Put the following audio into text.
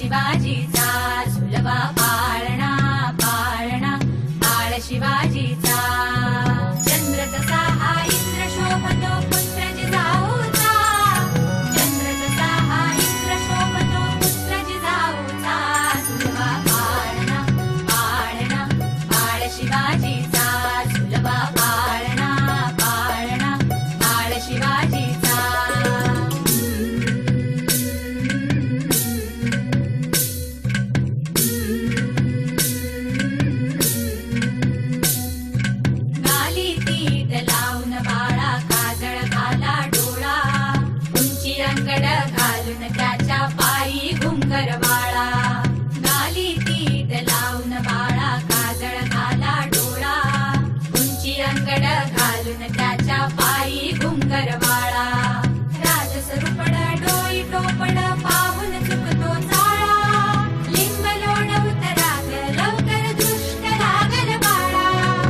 शिवाजीचा सुलभा पाळणा पाळणा बाळ शिवाजीचा नगराच्या पायी घुंगर बाळा गाली तीत लावून बाळा काजळ घाला डोळा. उंची अंगड घालून त्याच्या पायी घुंगर बाळा राजसरूपड डोई टोपड पाव